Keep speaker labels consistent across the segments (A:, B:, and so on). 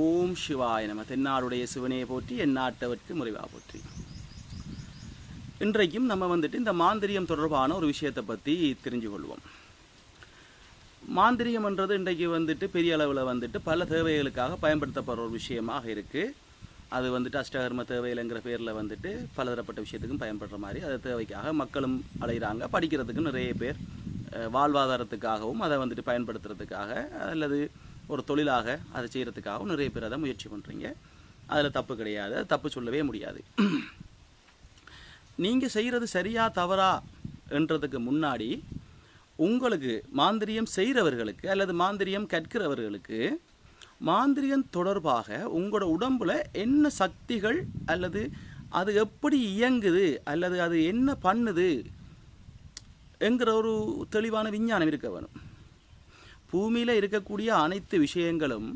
A: ஓம் சிவாய நம. தென்னாடுடைய சிவனையை போற்றி எந்நாட்டவர்க்கு முறைவா போற்றி. இன்றைக்கும் நம்ம வந்துட்டு இந்த மாந்திரியம் தொடர்பான ஒரு விஷயத்தை பற்றி தெரிஞ்சு கொள்வோம். மாந்திரியம்ன்றது இன்றைக்கு வந்துட்டு பெரிய அளவில் வந்துட்டு பல தேவைகளுக்காக பயன்படுத்தப்படுற ஒரு விஷயமாக இருக்குது அது வந்துட்டு அஷ்டகர்ம தேவையில்ங்கிற பேரில் வந்துட்டு பலதரப்பட்ட விஷயத்துக்கும் பயன்படுற மாதிரி அது தேவைக்காக மக்களும் அலைகிறாங்க படிக்கிறதுக்கு நிறைய பேர் வாழ்வாதாரத்துக்காகவும் அதை வந்துட்டு பயன்படுத்துறதுக்காக அல்லது ஒரு தொழிலாக அதை செய்கிறதுக்காகவும் நிறைய பேர் அதை முயற்சி பண்ணுறீங்க அதில் தப்பு கிடையாது. தப்பு சொல்லவே முடியாது. நீங்கள் செய்கிறது சரியா தவறா என்றதுக்கு முன்னாடி உங்களுக்கு மாந்திரியம் செய்கிறவர்களுக்கு அல்லது மாந்திரியம் கற்கிறவர்களுக்கு மாந்திரியம் தொடர்பாக உங்களோட உடம்பில் என்ன சக்திகள் அல்லது அது எப்படி இயங்குது அல்லது அது என்ன பண்ணுது என்கிற ஒரு தெளிவான விஞ்ஞானம் இருக்க வேணும். பூமியில் இருக்கக்கூடிய அனைத்து விஷயங்களும்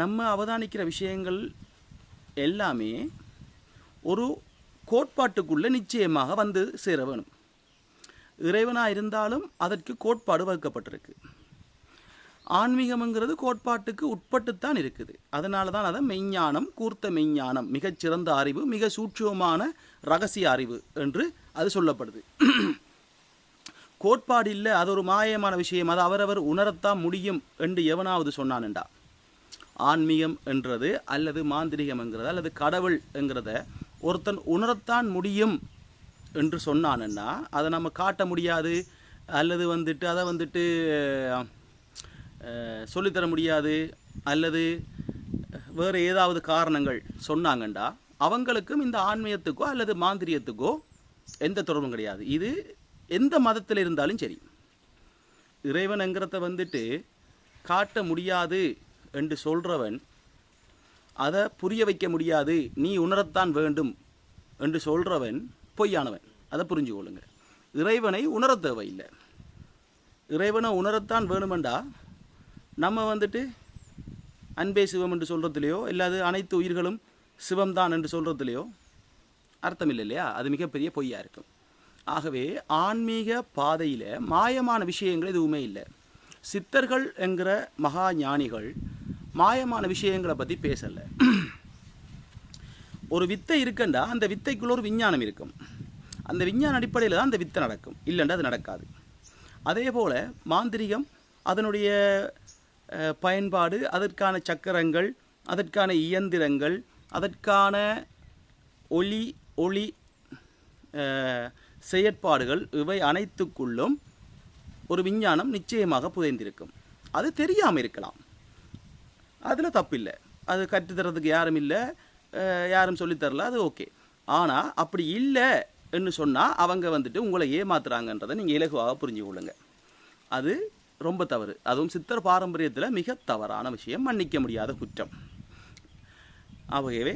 A: நம்ம அவதானிக்கிற விஷயங்கள் எல்லாமே ஒரு கோட்பாட்டுக்குள்ளே நிச்சயமாக வந்து சேர வேணும். இறைவனாக இருந்தாலும் அதற்கு கோட்பாடு வகுக்கப்பட்டிருக்கு. ஆன்மீகம்ங்கிறது கோட்பாட்டுக்கு உட்பட்டுத்தான் இருக்குது. அதனால தான் அதை மெய்ஞானம் கூர்த்த மெய்ஞானம் மிகச்சிறந்த அறிவு மிக சூட்சமான ரகசிய அறிவு என்று அது சொல்லப்படுது. கோட்பாடு இல்லை அது ஒரு மாயமான விஷயம் அது அவரவர் உணரத்தான் முடியும் என்று எவனாவது சொன்னான்டா ஆன்மீகம் என்றது அல்லது மாந்திரிகம் என்கிறது அல்லது கடவுள் என்கிறத ஒருத்தன் உணரத்தான் முடியும் என்று சொன்னானுன்னா அதை நம்ம காட்ட முடியாது அல்லது வந்துட்டு அதை வந்துட்டு சொல்லித்தர முடியாது அல்லது வேறு ஏதாவது காரணங்கள் சொன்னாங்கண்டா? அவங்களுக்கும் இந்த ஆன்மீகத்துக்கோ அல்லது மாந்திரியத்துக்கோ எந்த தொடர்பும் கிடையாது. இது எந்த மதத்தில் இருந்தாலும் சரி. இறைவனுங்கிறத வந்துட்டு காட்ட முடியாது என்று சொல்கிறவன் அதை புரிய வைக்க முடியாது நீ உணரத்தான் வேண்டும் என்று சொல்கிறவன் பொய்யானவன். அதை புரிஞ்சு கொள்ளுங்க. இறைவனை உணர தேவையில்லை. இறைவனை உணரத்தான் வேணுமெண்டா நம்ம வந்துட்டு அன்பே சிவம் என்று சொல்கிறதுலையோ இல்லாது அனைத்து உயிர்களும் சிவம்தான் என்று சொல்கிறதுலையோ அர்த்தம் இல்லை இல்லையா அது மிகப்பெரிய பொய்யாக இருக்கும். ஆகவே ஆன்மீக பாதையில் மாயமான விஷயங்கள் எதுவுமே இல்லை. சித்தர்கள் என்கிற மகா ஞானிகள் மாயமான விஷயங்களை பற்றி பேசலை. ஒரு வித்தை இருக்குண்டா அந்த வித்தைக்குள்ள ஒரு விஞ்ஞானம் இருக்கும். அந்த விஞ்ஞான அடிப்படையில் தான் அந்த வித்தை நடக்கும். இல்லைண்டா அது நடக்காது. அதே போல் மாந்திரிகம் அதனுடைய பயன்பாடு அதற்கான சக்கரங்கள் அதற்கான இயந்திரங்கள் அதற்கான ஒளி ஒளி செயற்பாடுகள் இவை அனைத்துக்குள்ளும் ஒரு விஞ்ஞானம் நிச்சயமாக புதைந்திருக்கும். அது தெரியாமல் இருக்கலாம். அதில் தப்பில்லை. அது கற்றுத்தரதுக்கு யாரும் இல்லை. யாரும் சொல்லித்தரல அது ஓகே. ஆனால் அப்படி இல்லை என்று சொன்னால் அவங்க வந்துட்டு உங்களை ஏமாத்துறாங்கன்றதை நீங்கள் இலகுவாக புரிஞ்சு கொள்ளுங்க. அது ரொம்ப தவறு. அதுவும் சித்தர் பாரம்பரியத்தில் மிக தவறான விஷயம். மன்னிக்க முடியாத குற்றம். ஆகவே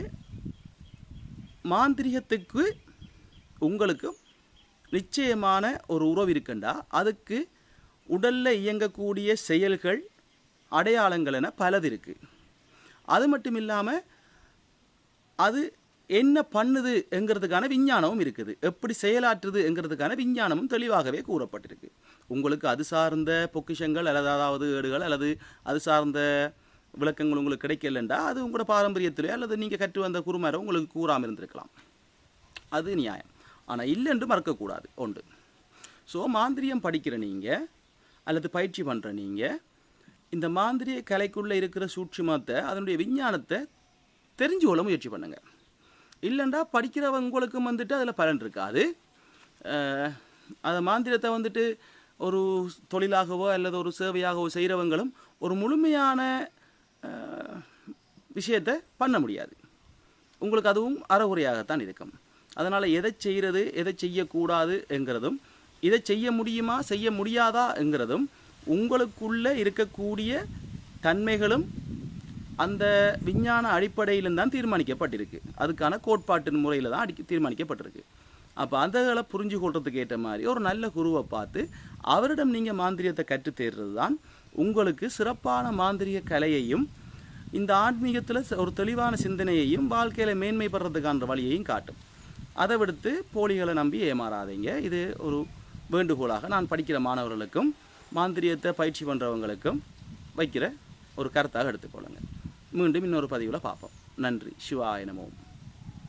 A: மாந்திரிகத்துக்கு உங்களுக்கு நிச்சயமான ஒரு உறவு இருக்குண்டா? அதுக்கு உடலில் இயங்கக்கூடிய செயல்கள் அடையாளங்கள் என பலது இருக்குது அது மட்டும் இல்லாமல் அது என்ன பண்ணுது என்கிறதுக்கான விஞ்ஞானமும் இருக்குது. எப்படி செயலாற்றுது என்கிறதுக்கான விஞ்ஞானமும் தெளிவாகவே கூறப்பட்டிருக்கு. உங்களுக்கு அது சார்ந்த பொக்கிஷங்கள் அல்லது அதாவது ஏடுகள் அல்லது அது சார்ந்த விளக்கங்கள் உங்களுக்கு கிடைக்கலண்டா? அது உங்களோட பாரம்பரியத்திலே அல்லது நீங்கள் கற்று வந்த குருமாரை உங்களுக்கு கூறாமல் இருந்திருக்கலாம். அது நியாயம். ஆனால் இல்லைன்று மறக்கக்கூடாது. உண்டு ஸோ மாந்திரியம் படிக்கிற நீங்கள் அல்லது பயிற்சி பண்ணுற நீங்கள் இந்த மாந்திரிய கலைக்குள்ளே இருக்கிற சூட்சுமத்தை அதனுடைய விஞ்ஞானத்தை தெரிஞ்சு கொள்ள முயற்சி பண்ணுங்கள் இல்லைண்டா படிக்கிறவங்களுக்கும் வந்துட்டு அதில் பலன் இருக்காது. அதை அந்த மாந்திரத்தை வந்துட்டு ஒரு தொழிலாகவோ அல்லது ஒரு சேவையாகவோ செய்கிறவங்களும் ஒரு முழுமையான விஷயத்தை பண்ண முடியாது. உங்களுக்கு அதுவும் அறகுறையாகத்தான் இருக்கும். அதனால் எதை செய்கிறது எதை செய்யக்கூடாது என்கிறதும் இதை செய்ய முடியுமா செய்ய முடியாதா என்கிறதும் உங்களுக்குள்ளே இருக்கக்கூடிய தன்மைகளும் அந்த விஞ்ஞான அடிப்படையிலும் தான் தீர்மானிக்கப்பட்டிருக்கு. அதுக்கான கோட்பாட்டின் முறையில் தான் அடி தீர்மானிக்கப்பட்டிருக்கு. அப்போ அதுகளை புரிஞ்சு கொள்றதுக்கு ஏற்ற மாதிரி ஒரு நல்ல குருவை பார்த்து அவரிடம் நீங்கள் மாந்திரியத்தை கற்றுத் தேர்றது தான் உங்களுக்கு சிறப்பான மாந்திரிய கலையையும் இந்த ஆன்மீகத்தில் ஒரு தெளிவான சிந்தனையையும் வாழ்க்கையில் மேன்மைப்படுறதுக்கான வழியையும் காட்டும். அதை விடுத்து போலிகளை நம்பி ஏமாறாதீங்க. இது ஒரு வேண்டுகோளாக நான் படிக்கிற மாணவர்களுக்கும் மாந்திரியத்தை பயிற்சி பண்ணுறவங்களுக்கும் வைக்கிற ஒரு கருத்தாக எடுத்துக்கொள்ளுங்க. மீண்டும் இன்னொரு பதிவில் பார்ப்போம். நன்றி. சிவாய நமோம்